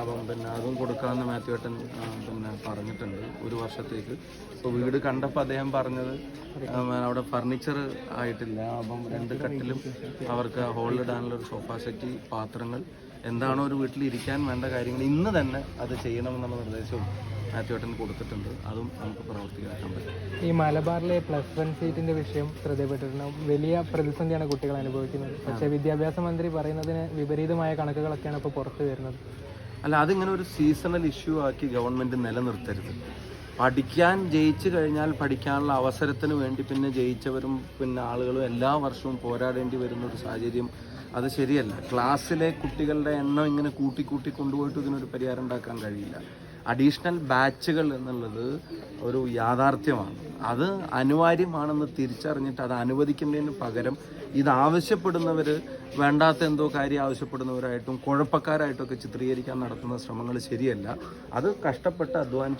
അപ്പം പിന്നെ അതും കൊടുക്കാമെന്ന് മാത്യുവേട്ടൻ പിന്നെ പറഞ്ഞിട്ടുണ്ട് ഒരു വർഷത്തേക്ക്. അപ്പോൾ വീട് കണ്ടപ്പോൾ അദ്ദേഹം പറഞ്ഞത് അവിടെ ഫർണിച്ചർ ആയിട്ടില്ല. അപ്പം രണ്ട് കട്ടിലും അവർക്ക് ഹോളിലിടാനുള്ള ഒരു സോഫ സെറ്റ് പാത്രങ്ങൾ. എന്താണോ ഒരു വീട്ടിൽ ഇരിക്കാൻ വേണ്ട കാര്യങ്ങൾ ഇന്ന് തന്നെ അത് ചെയ്യണമെന്നുള്ള നിർദ്ദേശവും മാത്യുവേട്ടൻ കൊടുത്തിട്ടുണ്ട്. അതും നമുക്ക് പ്രവർത്തിക്കാൻ പറ്റും. ഈ മലബാറിലെ പ്ലസ് വൺ സീറ്റിന്റെ വിഷയം ശ്രദ്ധയപ്പെട്ടിട്ടുണ്ട് വലിയ പ്രതിസന്ധിയാണ് കുട്ടികൾ അനുഭവിക്കുന്നത്. പക്ഷേ വിദ്യാഭ്യാസ മന്ത്രി പറയുന്നതിന് വിപരീതമായ കണക്കുകളൊക്കെയാണ് ഇപ്പോൾ പുറത്തു വരുന്നത്. അല്ല അതിങ്ങനെ ഒരു സീസണൽ ഇഷ്യൂ ആക്കി ഗവൺമെന്റ് നിലനിർത്തരുത്. പഠിക്കാൻ ജയിച്ചു കഴിഞ്ഞാൽ പഠിക്കാനുള്ള അവസരത്തിന് വേണ്ടി പിന്നെ ജയിച്ചവരും പിന്നെ ആളുകളും എല്ലാ വർഷവും പോരാടേണ്ടി വരുന്ന ഒരു സാഹചര്യം അത് ശരിയല്ല. ക്ലാസ്സിലെ കുട്ടികളുടെ എണ്ണം ഇങ്ങനെ കൂട്ടി കൂട്ടി കൊണ്ടുപോയിട്ട് ഇതിനൊരു പരിഹാരം ഉണ്ടാക്കാൻ കഴിയില്ല. അഡീഷണൽ ബാച്ചുകൾ എന്നുള്ളത് ഒരു യാഥാർത്ഥ്യമാണ്. അത് അനിവാര്യമാണെന്ന് തിരിച്ചറിഞ്ഞിട്ട് അത് അനുവദിക്കുന്നതിന് പകരം ഇത് ആവശ്യപ്പെടുന്നവർ വേണ്ടാത്ത എന്തോ കാര്യം ആവശ്യപ്പെടുന്നവരായിട്ടും കുഴപ്പക്കാരായിട്ടൊക്കെ ചിത്രീകരിക്കാൻ നടത്തുന്ന ശ്രമങ്ങൾ ശരിയല്ല. അത് കഷ്ടപ്പെട്ട് അധ്വാനിച്ച്